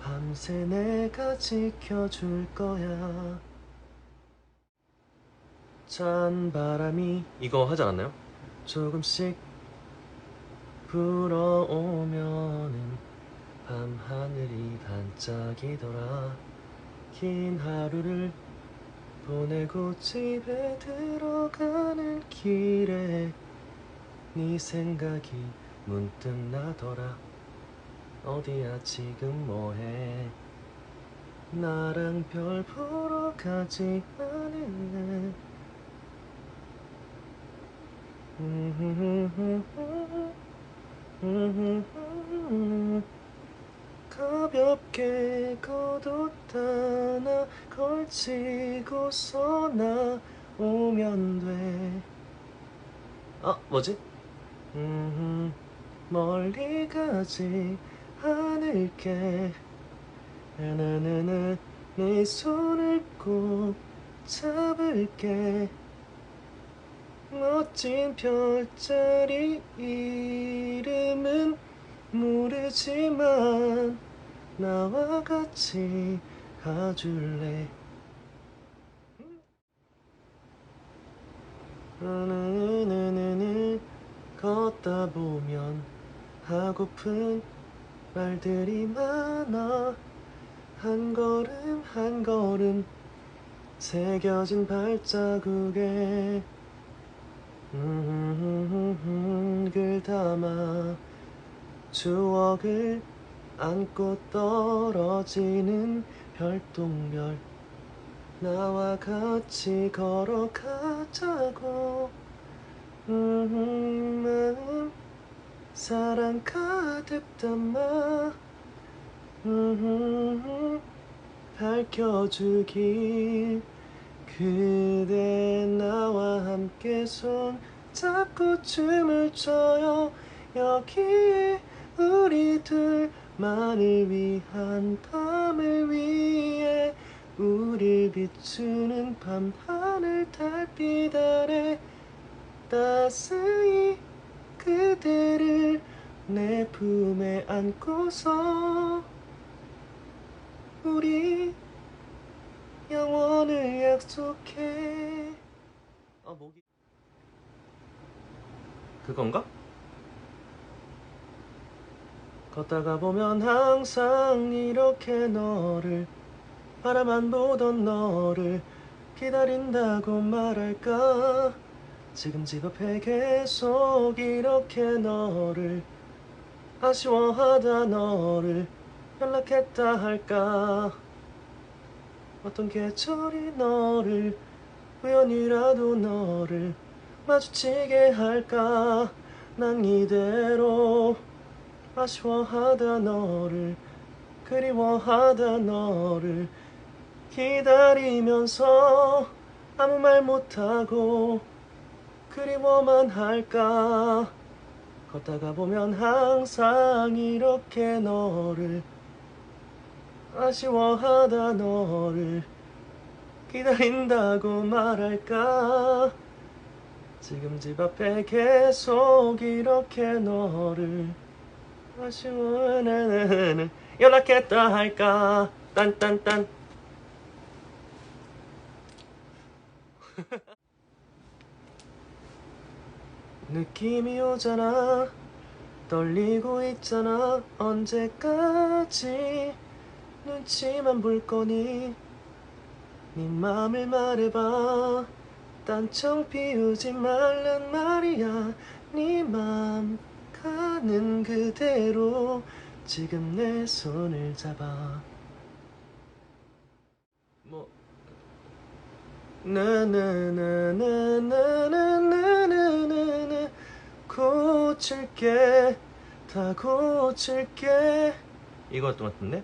밤새 내가 지켜줄 거야. 찬 바람이 이거 하지 않았나요? 조금씩 불어오면은 밤 하늘이 반짝이더라. 긴 하루를 보내고 집에 들어가는 길에 네 생각이 문득 나더라 어디야 지금 뭐해 나랑 별 보러 가지 않을래 가볍게 겉옷 하나 걸치고서 나오면 돼. 아, 뭐지? 음, 멀리 가지 않을게. 나나나나 내 손을 꼭 잡을게. 멋진 별자리 이름은 모르지만 나와 같이 가줄래 나나나나나 걷다 보면 하고픈 말들이 많아. 한 걸음 한 걸음 새겨진 발자국에 음, 글 담아 추억을 안고 떨어지는 별똥별 나와 같이 걸어가자고. 음, 마음 사랑 가득 담아 음, 밝혀주길. 그대 나와 함께 손 잡고 춤을 춰요. 여기에 우리 둘만을 위한 밤을 위해 우릴 비추는 밤하늘 달빛 아래 따스히 그대를 내 품에 안고서 우리 영원을 약속해 아 목이 그건가? 걷다가 보면 항상 이렇게 너를 바라만 보던 너를 기다린다고 말할까 지금 집 앞에 계속 이렇게 너를 아쉬워하다 너를 연락했다 할까? 어떤 계절이 너를 우연이라도 너를 마주치게 할까? 난 이대로 아쉬워하다 너를 그리워하다 너를 기다리면서 아무 말 못하고 그리워만 할까? 걷다가 보면 항상 이렇게 너를 아쉬워하다 너를 기다린다고 말할까? 지금 집 앞에 계속 이렇게 너를 아쉬워하는 연락했다 할까? 딴딴딴 느낌이 오잖아 떨리고 있잖아 언제까지 눈치만 볼 거니 네 맘을 말해봐 딴청 피우지 말란 말이야 네 맘 가는 그대로 지금 내 손을 잡아 뭐 나나나나나나나나나 고칠게 다 고칠게. 이거였던 것 같은데?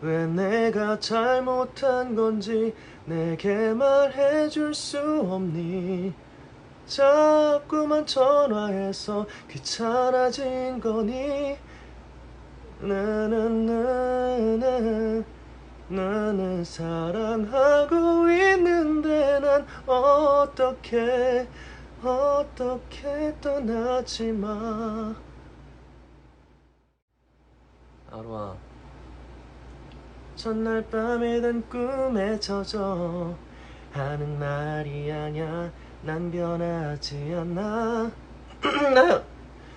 왜 내가 잘못한 건지 내게 말해줄 수 없니? 자꾸만 전화해서 귀찮아진 거니? 나나나나 나는 사랑하고 있는데 난 어떻게 어떻게 떠나지 마. 아로아. 전날 밤에 단 꿈에 젖어 하는 말이 아냐 난 변하지 않아.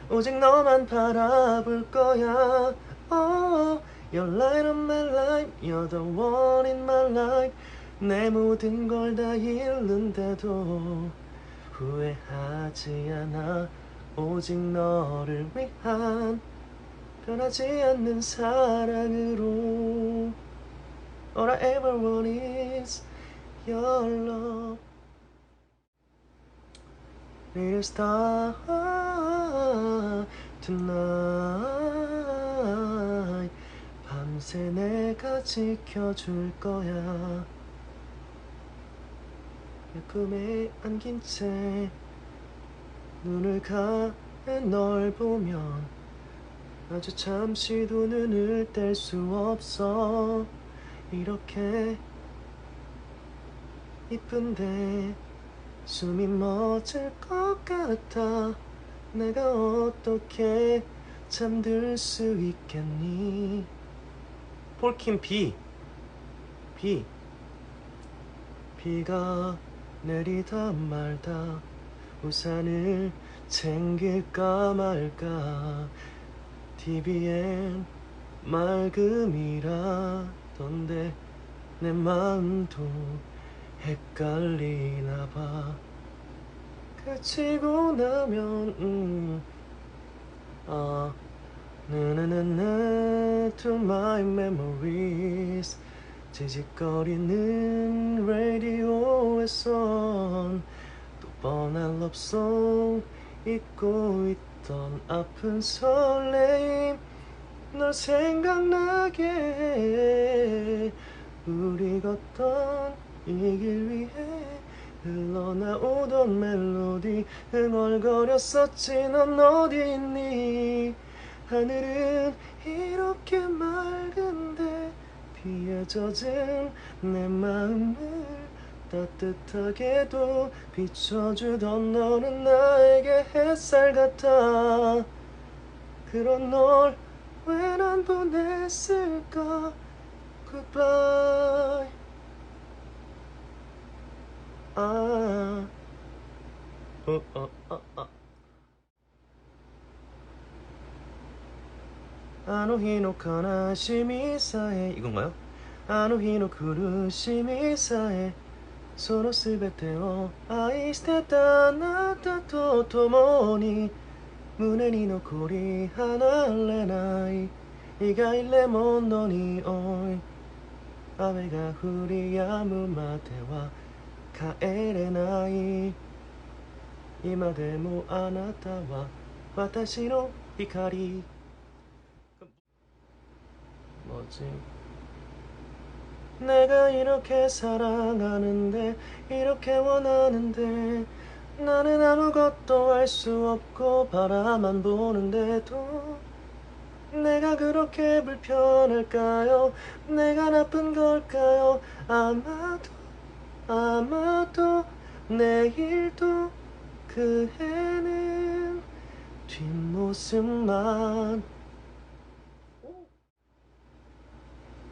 오직 너만 바라볼 거야. Oh, You're light of my life. You're the one in my life. 내 모든 걸 다 잃는데도 후회하지 않아 오직 너를 위한 변하지 않는 사랑으로 All I ever want is your love Little star tonight 밤새 내가 지켜줄 거야 내 품에 안긴 채 눈을 감아 널 보면 아주 잠시도 눈을 뗄 수 없어. 이렇게 이쁜데 숨이 멎을 것 같아. 내가 어떻게 잠들 수 있겠니? 폴킴 비. 비. 비가 내리다 말다 우산을 챙길까 말까. TV엔 맑음이라던데 내 마음도 헷갈리나 봐. 그치고 나면 음, 아 나나나나 to my memories 지직거리는 라디오에선 또 뻔한 럽송 잊고 있던 아픈 설레임 널 생각나게 해. 우리 걷던 이 길 위에 흘러나오던 멜로디 흥얼거렸었지 넌 어디 있니 하늘은 이렇게 맑은데 비에 젖은 내 마음을 따뜻하게도 비춰주던 너는 나에게 햇살 같아. 그런 널 왜 난 보냈을까? Goodbye. 아, 어, 어. あの日の悲しみさえ行くんかよあの日の苦しみさえその全てを愛してたあなたと共に胸に残り離れない意外レモンの匂い雨が降り止むまでは帰れない。今でもあなたは私の光。 뭐지? 내가 이렇게 사랑하는데 이렇게 원하는데 나는 아무것도 할 수 없고 바라만 보는데도 내가 그렇게 불편할까요? 내가 나쁜 걸까요? 아마도 아마도 내일도 그 해는 뒷모습만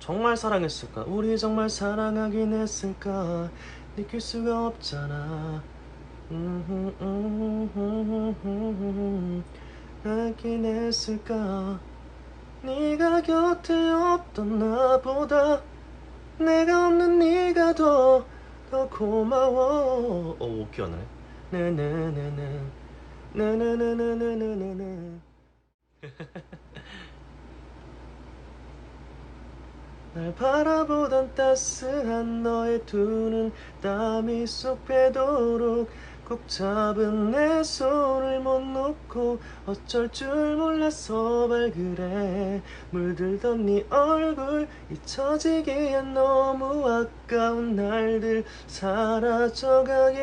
정말 사랑했을까? 우리 정말 사랑하긴 했을까? 느낄 수가 없잖아. 하긴 했을까? 네가 곁에 없던 나보다 내가 없는 네가 더, 더 고마워. 오, 기억나네. 네네네네. 네네네네네네네. 날 바라보던 따스한 너의 두 눈 땀이 쏙 배도록 꼭 잡은 내 손을 못 놓고 어쩔 줄 몰라서 발그레 물들던 네 얼굴 잊혀지기엔 너무 아까운 날들 사라져가기엔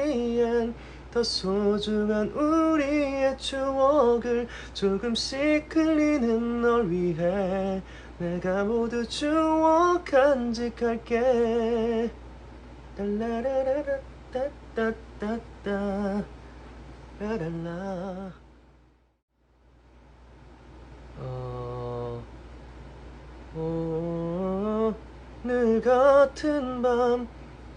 더 소중한 우리의 추억을 조금씩 흘리는 널 위해 내가 모두 추억 간직할게. 딸라라라라 따따따따. 라랄라. 어... 어... 늘 같은 밤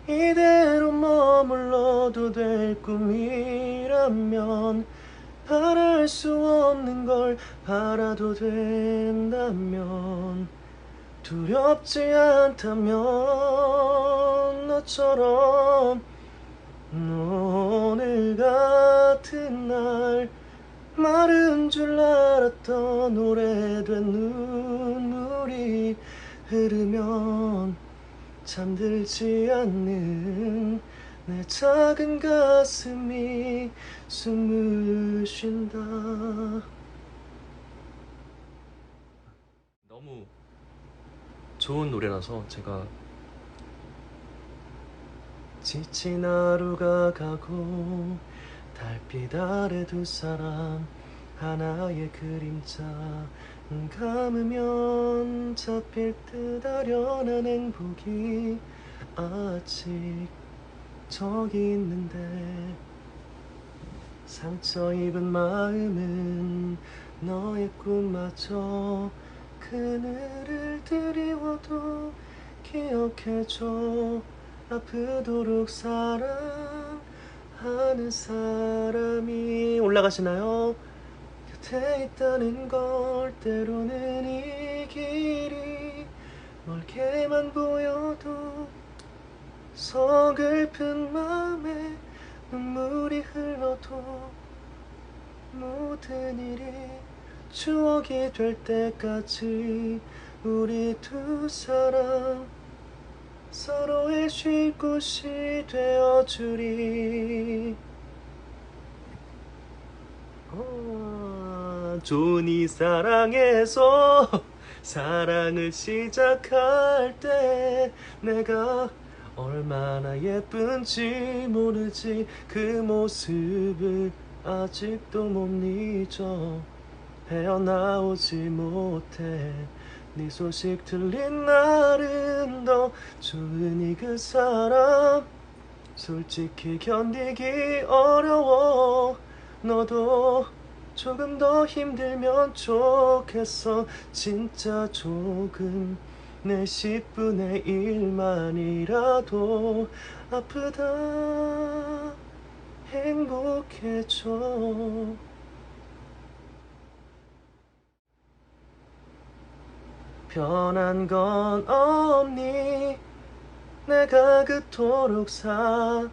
이대로 머물러도 될 꿈이라면 바랄 수 없는 걸 바라도 된다면 두렵지 않다면 너처럼 오늘 같은 날 마른 줄 알았던 오래된 눈물이 흐르면 잠들지 않는 내 작은 가슴이 숨을 쉰다 너무 좋은 노래라서 제가 지친 하루가 가고 달빛 아래 두 사람 하나의 그림자 감으면 잡힐 듯 아련한 행복이 아직 저기 있는데 상처 입은 마음은 너의 꿈마저 그늘을 드리워도 기억해줘 아프도록 사랑하는 사람이 올라가시나요? 곁에 있다는 걸 때로는 이 길이 멀게만 보여도 서글픈 맘에 추억이 될 때까지 우리 두 사람 서로의 쉴 곳이 되어주리. 어, 존이 사랑해서 사랑을 시작할 때 내가 얼마나 예쁜지 모르지. 그 모습을 아직도 못 잊어 헤어나오지 못해. 네 소식 들린 날은 더 좋으니 그 사람 솔직히 견디기 어려워. 너도 조금 더 힘들면 좋겠어. 진짜 조금 내 10분의 1만이라도 아프다. 행복해져 변한 건 없니? 내가 그토록 사랑한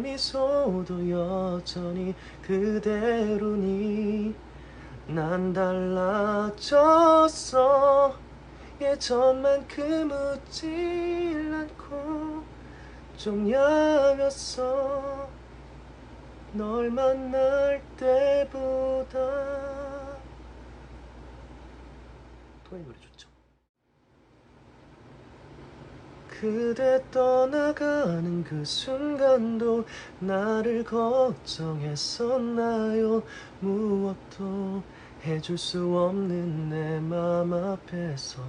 미소도 여전히 그대로니? 난 달라졌어. 예전만큼 웃질 않고 좀 야였어. 널 만날 때보다 토이 노래 좋죠? 그대 떠나가는 그 순간도 나를 걱정했었나요? 무엇도 해줄 수 없는 내 맘 앞에서.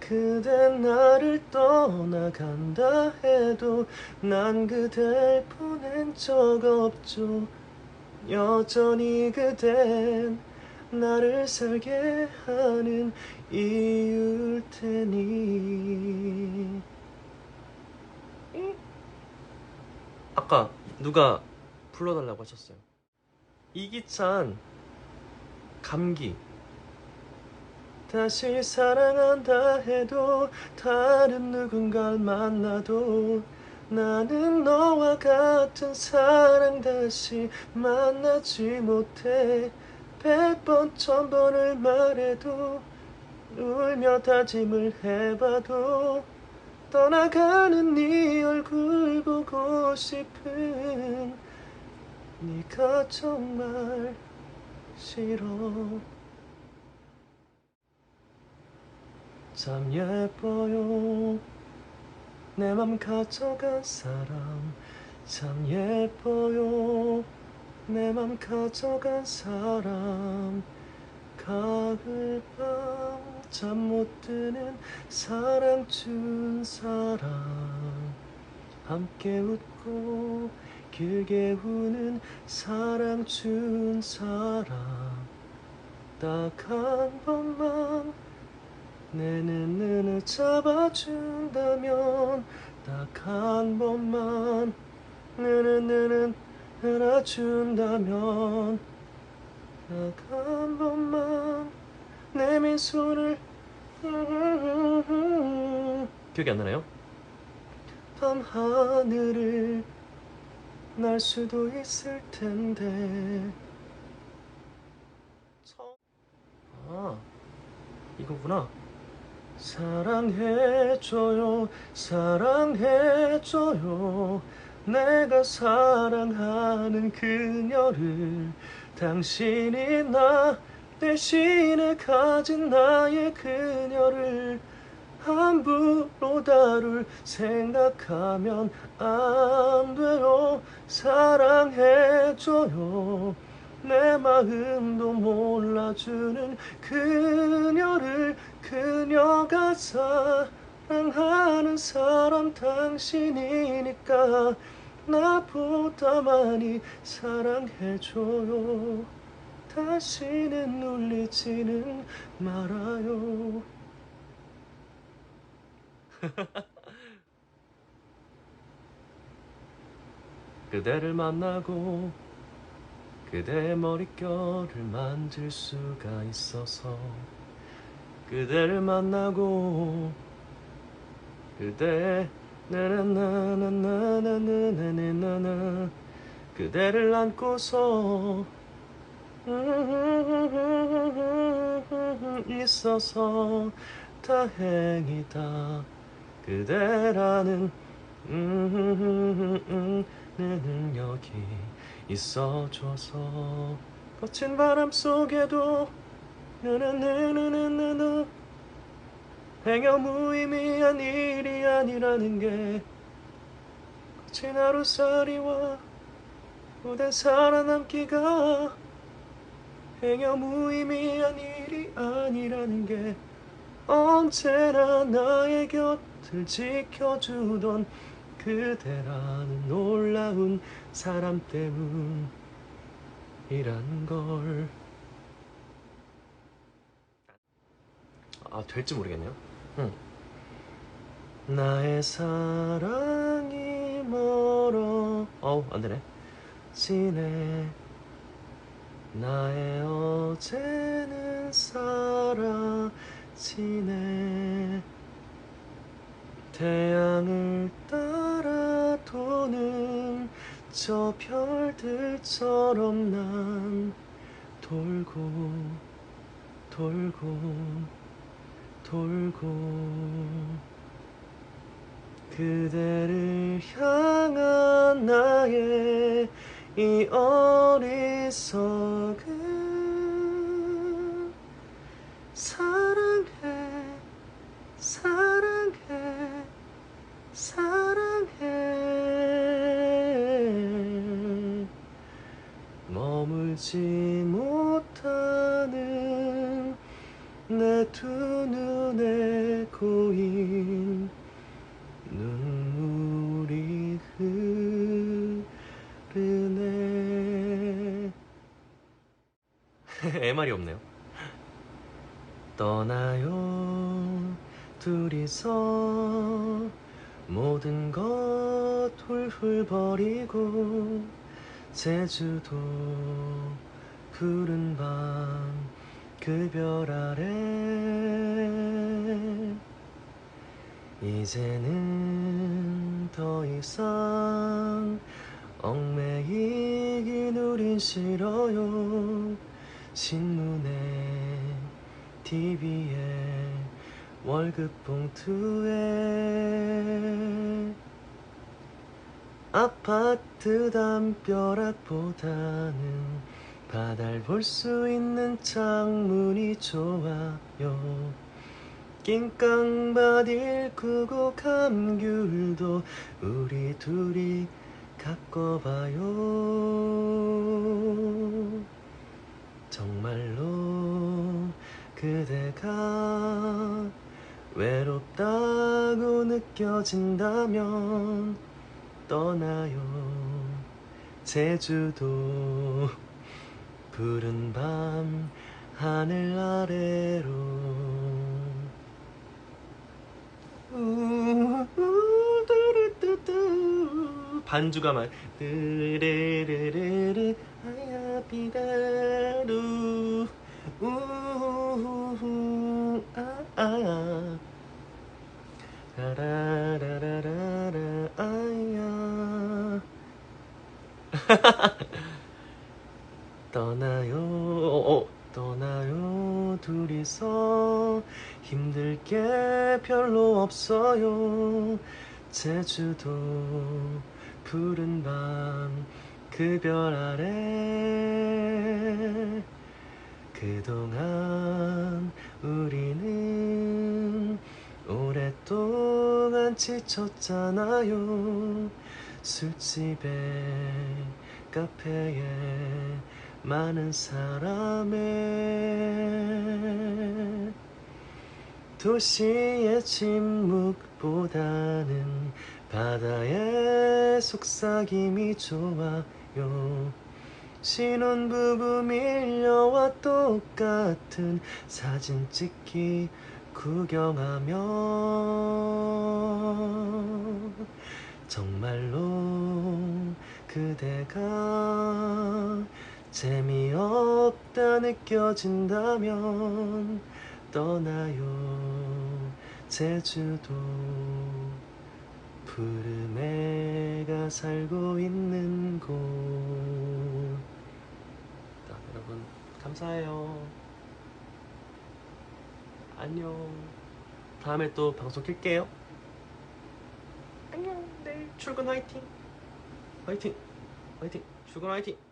그대 나를 떠나간다 해도 난 그댈 보낸 적 없죠. 여전히 그댄 나를 살게 하는 이유일 테니. 아까 누가 불러달라고 하셨어요? 이기찬 감기. 다시 사랑한다 해도 다른 누군가를 만나도 나는 너와 같은 사랑 다시 만나지 못해 백번 천번을 말해도 울며 다짐을 해봐도 떠나가는 네 얼굴 보고 싶은 네가 정말 싫어. 참 예뻐요. 내 맘 가져간 사람 참 예뻐요 내 맘 가져간 사람 가을 밤 잠 못 드는 사랑 준 사람. 함께 웃고 길게 우는 사랑 준 사람. 딱 한 번만 내 눈을 잡아준다면 딱 한 번만 느는 알아준다면 딱한 번만 내 미소를 기억이 안 나나요? 밤 하늘을 날 수도 있을 텐데. 처- 아 이거구나. 사랑해줘요 사랑해줘요 내가 사랑하는 그녀를 당신이 나 대신에 가진 나의 그녀를 함부로 다룰 생각하면 안 돼요. 사랑해줘요. 내 마음도 몰라주는 그녀를 그녀가 사랑하는 사람 당신이니까 나보다 많이 사랑해줘요. 다시는 울리지는 말아요. 그대를 만나고 그대의 머릿결을 만질 수가 있어서 그대를 만나고 그대 나 나나나나나나나나나 그대를 안고서 있어서 다행이다. 그대라는 능력이 있어줘서 거친 바람 속에도 느느느느느느 행여 무의미한 일이 아니라는 게 거친 하루살이와 무대 살아남기가 행여 무의미한 일이 아니라는 게 언제나 나의 곁을 지켜주던 그대라는 놀라운 사람 때문이란 걸. 아, 될지 모르겠네요. 응. 나의 사랑이 멀어. 어우, 안 되네. 지내. 나의 어제는 사라지네. 태양을 따라 도는 저 별들처럼 난 돌고 돌고 돌고 그대를 향한 나의 이 어리석은 사랑해 사랑해 사랑해. 머물지 못하는 내 두 눈에 고인 눈물이 흐르네. 애 말이 없네요. 떠나요 둘이서. 모든 것 훌훌 버리고 제주도 푸른 밤 그 별 아래 이제는 더 이상 얽매이긴 우린 싫어요. 신문에 TV에 월급 봉투에 아파트 담벼락보다는 바다를 볼 수 있는 창문이 좋아요. 낑깡밭 일구고 감귤도 우리 둘이 가꿔봐요. 정말로 그대가 외롭다고 느껴진다면 떠나요. 제주도 푸른 밤 하늘 아래로. 반주가 막 르르르르르 아야 비가루. 우후후 아아. 라라라라라라 아야 떠나요. 어, 어, 떠나요. 둘이서 힘들 게 별로 없어요. 제주도 푸른 밤 그 별 아래 그동안 우리는 오랫동안 지쳤잖아요. 술집에 카페에 많은 사람의 도시의 침묵보다는 바다의 속삭임이 좋아요. 신혼부부 밀려와 똑같은 사진 찍기 구경하며 정말로 그대가 재미없다 느껴진다면 떠나요. 제주도 푸르메가 살고 있는 곳. 자, 여러분 감사해요. 안녕. 다음에 또 방송 킬게요. 안녕. 내일 출근 화이팅. 화이팅. 화이팅. 출근 화이팅